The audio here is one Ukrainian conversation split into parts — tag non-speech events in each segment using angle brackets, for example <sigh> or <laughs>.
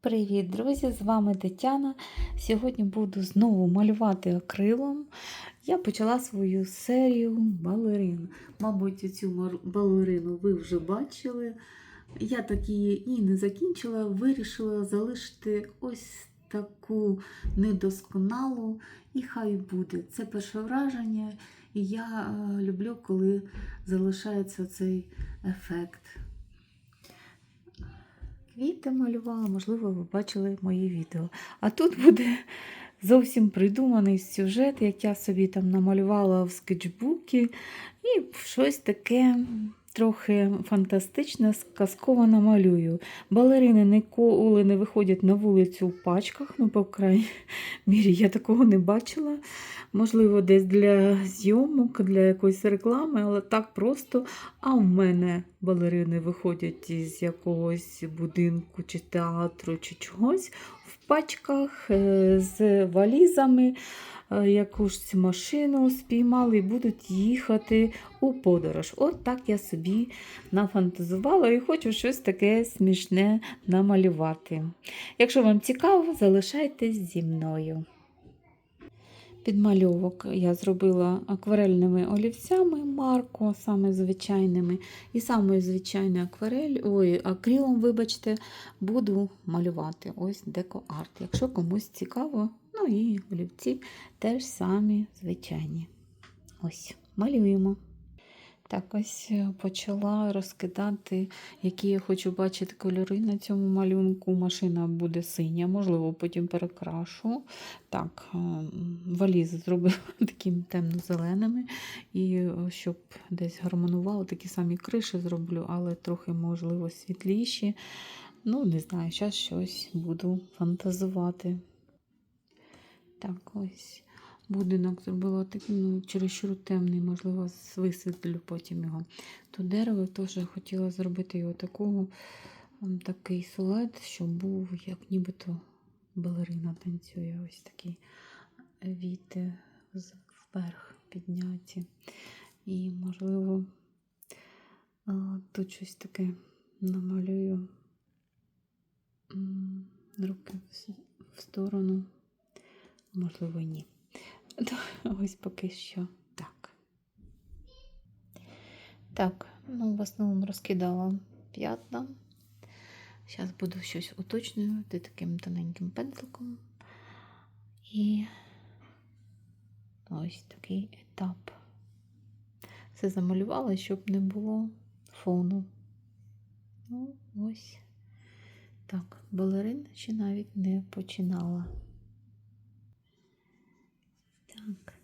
Привіт, друзі! З вами Тетяна. Сьогодні буду знову малювати акрилом. Я почала свою серію балерин. Мабуть, цю балерину ви вже бачили. Я так її і не закінчила, вирішила залишити ось таку недосконалу, і хай буде. Це перше враження, і я е, люблю, коли залишається цей ефект квіти малювала, можливо, ви бачили мої відео. А тут буде зовсім придуманий сюжет, як я собі там намалювала в скетчбуці, і щось таке трохи фантастичне, сказково намалюю. Балерини ніколи не виходять на вулицю в пачках, ну, по крайній мірі, я такого не бачила. Можливо, десь для зйомок, для якоїсь реклами, але так просто. А в мене балерини виходять із якогось будинку чи театру, чи чогось в пачках е, з валізами. Е, Якусь машину спіймали і будуть їхати у подорож. От так я собі нафантазувала і хочу щось таке смішне намалювати. Якщо вам цікаво, залишайтесь зі мною. Підмальовок я зробила акварельними олівцями Марко, саме звичайними. І саме звичайний акварель, ой, акрилом, вибачте, буду малювати. Ось деко-арт. Якщо комусь цікаво, ну і олівці теж самі звичайні. Ось, малюємо. Так, ось е, почала розкидати, які я хочу бачити кольори на цьому малюнку. Машина буде синя, можливо, потім перекрашу. Так, е, валізи зробила <laughs> такими темно-зеленими. І е, щоб десь гармонувало, такі самі криші зроблю, але трохи, можливо, світліші. Ну, не знаю, зараз щось буду фантазувати. Так, ось. Будинок зробила такий, ну, чересчур темний, можливо, висвітлю потім його. Тут дерево теж хотіла зробити його такого, такий силует, щоб був, як нібито балерина танцює. Ось такі віти вверх підняті. І, можливо, тут щось таке намалюю руки в сторону, можливо, ні. <laughs> Ось поки що так. Так, ну, в основному розкидала п'ятна. Зараз буду щось уточнювати таким тоненьким пензликом. І ось такий етап. Все замалювала, щоб не було фону. Ну, ось так, балерин ще навіть не починала. Так,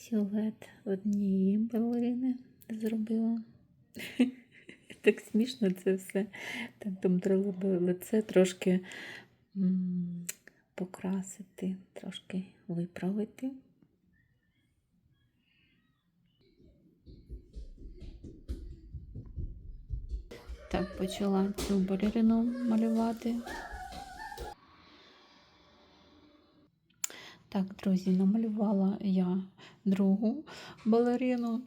силует однієї балерини зробила. <laughs> Так смішно це все. Так там треба лице трошки покрасити, трошки виправити. Так, почала цю балерину малювати. Так, друзі, намалювала я другу балерину.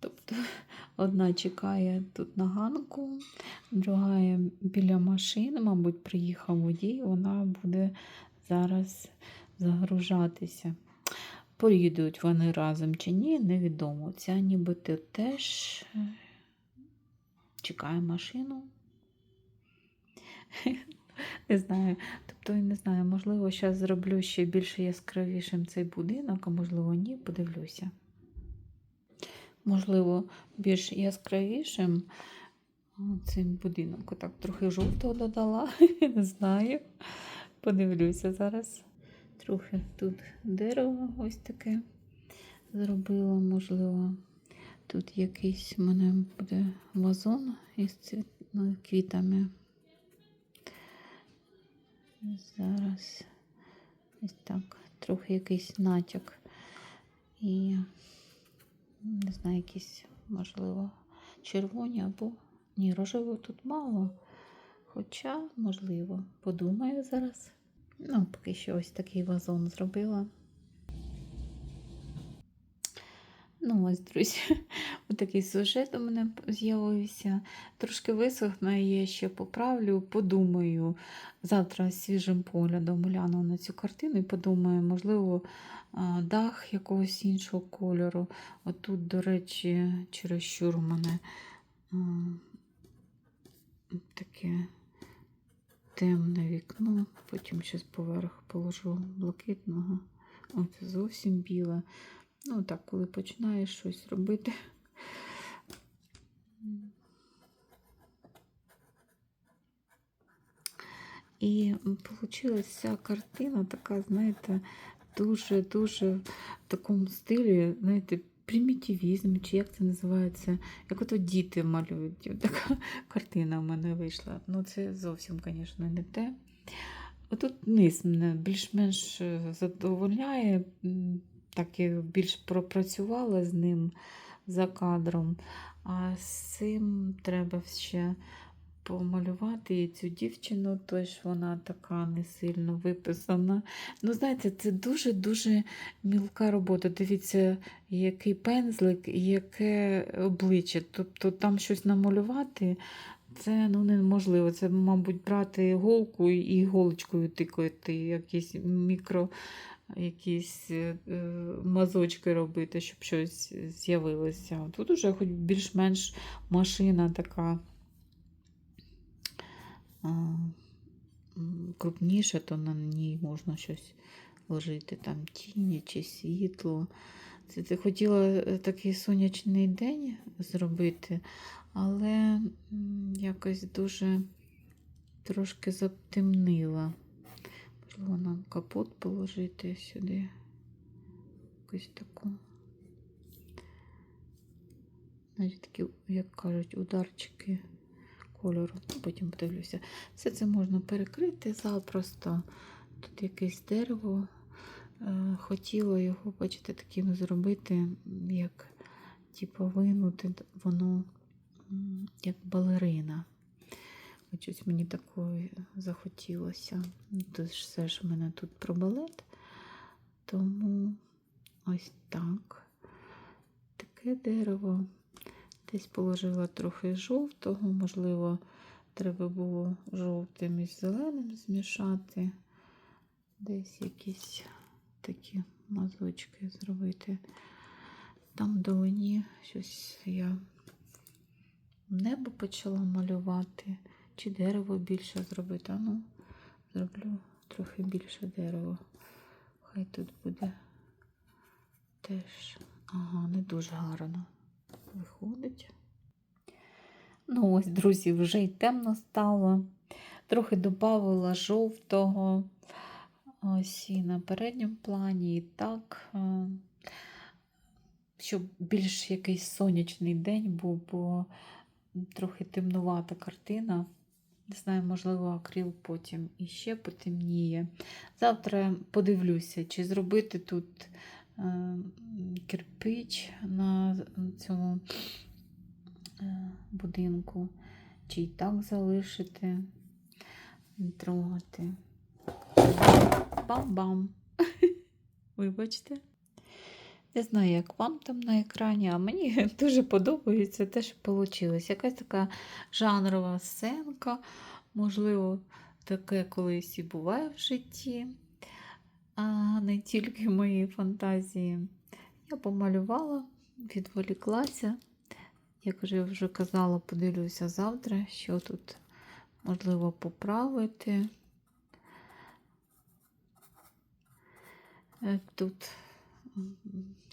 Тобто одна чекає тут на ганку, друга біля машини, мабуть, приїхав водій, вона буде зараз загружатися. Поїдуть вони разом чи ні, невідомо. Ця нібито теж е, чекає машину. Не знаю. Тобто, не знаю, можливо, зараз зроблю ще більш яскравішим цей будинок, а можливо, ні, подивлюся. Можливо, більш яскравішим цей будинок. Отак трохи жовтого додала, <laughs> не знаю. Подивлюся зараз. Трохи тут дерево ось таке зробила, можливо. Тут якийсь у мене буде вазон із ну, квітами. Зараз ось так, трохи якийсь натяк. І не знаю, якісь, можливо, червоні або ні, рожевого тут мало. Хоча, можливо, подумаю зараз. Ну, поки що ось такий вазон зробила. Ну, <laughs> ось, друзі, отакий сюжет у мене з'явився. Трошки висохне, я ще поправлю, подумаю. Завтра свіжим поглядом гляну на цю картину і подумаю, можливо, дах якогось іншого кольору. Отут, до речі, чересчур у мене таке темне вікно. Потім щось поверх положу блакитного. Оце зовсім біле. Ну, так, коли починаєш щось робити. І вийшла картина така, знаєте, дуже-дуже в такому стилі, знаєте, примітивізм, чи як це називається, як ото діти малюють. Така картина в мене вийшла. Ну, це зовсім, звісно, не те. Отут низ мене більш-менш е, задовольняє. Так я більш пропрацювала з ним за кадром. А з цим треба ще помалювати і цю дівчину, тож вона така не сильно виписана. Ну, знаєте, це дуже-дуже мілка робота. Дивіться, який пензлик і яке обличчя. Тобто там щось намалювати. Це ну, неможливо. Це, мабуть, брати іголку і іголочкою тикати, якісь мікро якісь е, е, мазочки робити, щоб щось з'явилося. Тут уже хоч більш-менш машина така крупніша, то на ній можна щось ложити, там тіні чи світло. Це ти хотіла е, такий сонячний день зробити, але якось дуже трошки затемнила. Можливо, нам капот положити сюди. Якусь таку. Навіть такі, як кажуть, ударчики кольору. Ну, Потім подивлюся. Все це можна перекрити запросто. Тут якесь дерево. Е, Хотіла його, бачите, таким зробити, як типу, винути воно як балерина. Щось мені такої захотілося. Ну, то ж все ж у мене тут про балет. Тому ось так. Таке дерево. Десь положила трохи жовтого, можливо, треба було жовтим із зеленим змішати. Десь якісь такі мазочки зробити. Там вдалині щось я небо почала малювати. Чи дерево більше зробити? А ну, зроблю трохи більше дерева. Хай тут буде теж. Ага, не дуже гарно виходить. Ну, ось, друзі, вже й темно стало. Трохи додавала жовтого. Ось і на передньому плані, і так, е, щоб більш якийсь сонячний день був, бо трохи темнувата картина. Не знаю, можливо, акрил потім іще потемніє. Завтра подивлюся, чи зробити тут е, кирпич на цьому е, будинку, чи і так залишити, не трогати. Бам-бам! <laughs> Вибачте. Не знаю, як вам там на екрані, а мені <laughs> дуже подобається те, що вийшло. Якась така жанрова сценка, можливо, таке колись і буває в житті, а не тільки мої фантазії. Я помалювала, відволіклася. Як вже вже казала, подивлюся завтра, що тут можливо поправити. Е, Тут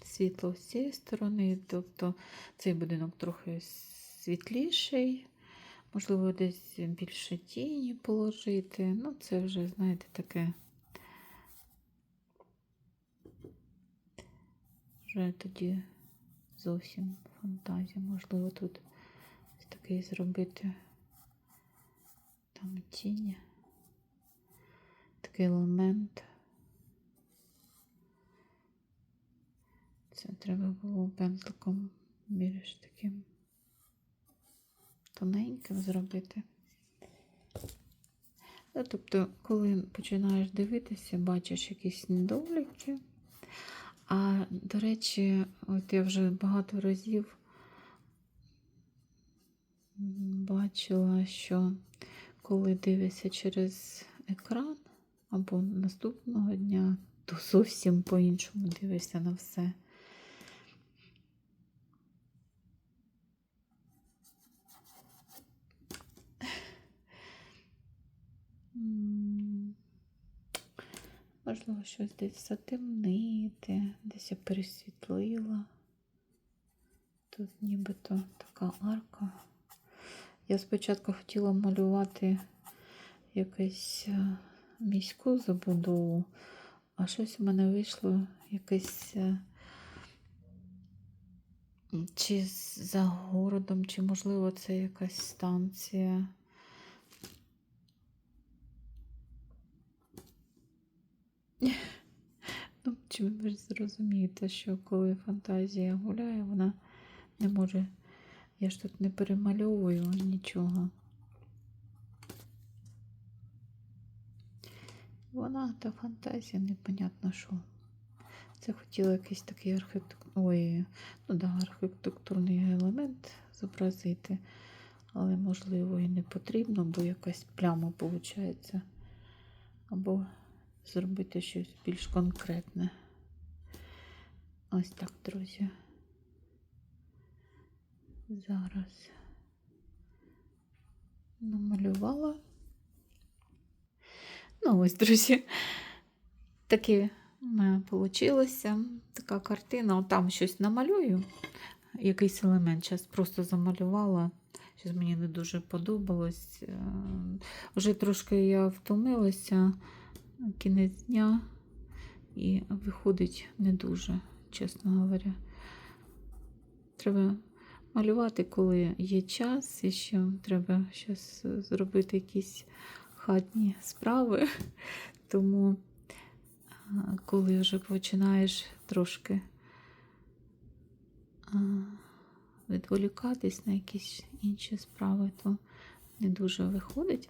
світло з цієї сторони, тобто цей будинок трохи світліший, можливо, десь більше тіні положити. Ну, це вже, знаєте, таке. Вже тоді зовсім фантазія. Можливо, тут такий зробити там тіні. Такий елемент. Це треба було пензликом більш таким тоненьким зробити. Ну, Тобто, коли починаєш дивитися, бачиш якісь недоліки, А до речі, от я вже багато разів бачила, що коли дивишся через екран або наступного дня, то зовсім по-іншому дивишся на все. Можливо, щось десь затемнити, десь я пересвітлила. Тут нібито така арка. Я спочатку хотіла малювати якусь е, міську забудову, а щось у мене вийшло якесь е, чи за городом, чи, можливо, це якась станція. Ну, чи ви зрозумієте, що коли фантазія гуляє, вона не може. Я ж тут не перемальовую нічого. Вона та фантазія, непонятно що. Це хотіла якийсь такий архітектур... Ну да, архітектурний елемент зобразити, але, можливо, і не потрібно, бо якась пляма виходить. Або зробити щось більш конкретне. Ось так, друзі. Зараз намалювала. Ну, ось, друзі, таке в мене вийшло. Така картина. От Там щось намалюю, якийсь елемент. Зараз просто замалювала. Щось мені не дуже подобалось. Е, Вже трошки я втомилася кінець дня і виходить не дуже, чесно говоря. Треба малювати, коли є час, і ще треба щось зробити якісь хатні справи. <laughs> Тому, коли вже починаєш трошки відволікатись на якісь інші справи, то не дуже виходить.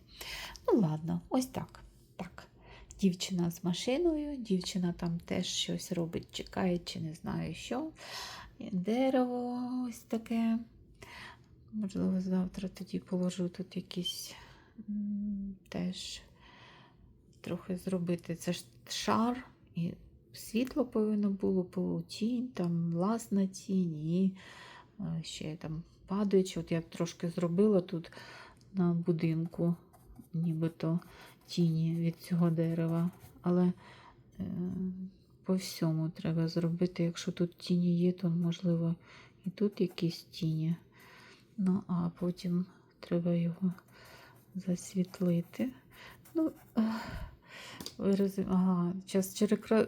Ну, ладно, ось так. Дівчина з машиною, дівчина там теж щось робить, чекає, чи не знаю що. Дерево ось таке. Можливо, завтра тоді положу тут якісь теж трохи зробити. Це ж шар, і світло повинно було, було тінь, там власна тінь, і е, ще там падаючи. От я трошки зробила тут на будинку, нібито тіні від цього дерева. Але е, по всьому треба зробити. Якщо тут тіні є, то можливо і тут якісь тіні. Ну, а потім треба його засвітлити. Ну, розум- Ага, через,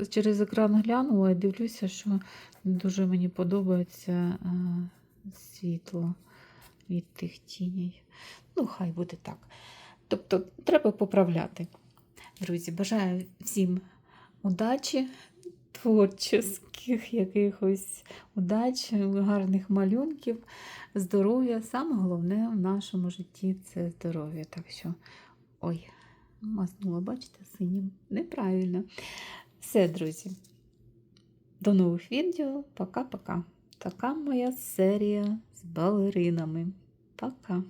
через екран глянула і дивлюся, що дуже мені подобається е, світло від тих тіней. Ну, хай буде так. Тобто, треба поправляти. Друзі, бажаю всім удачі, творчих якихось удач, гарних малюнків, здоров'я. Саме головне в нашому житті це здоров'я. Так що, ой, маснула, бачите, синім. Неправильно. Все, друзі. До нових відео. Пока-пока. Така моя серія з балеринами. Пока.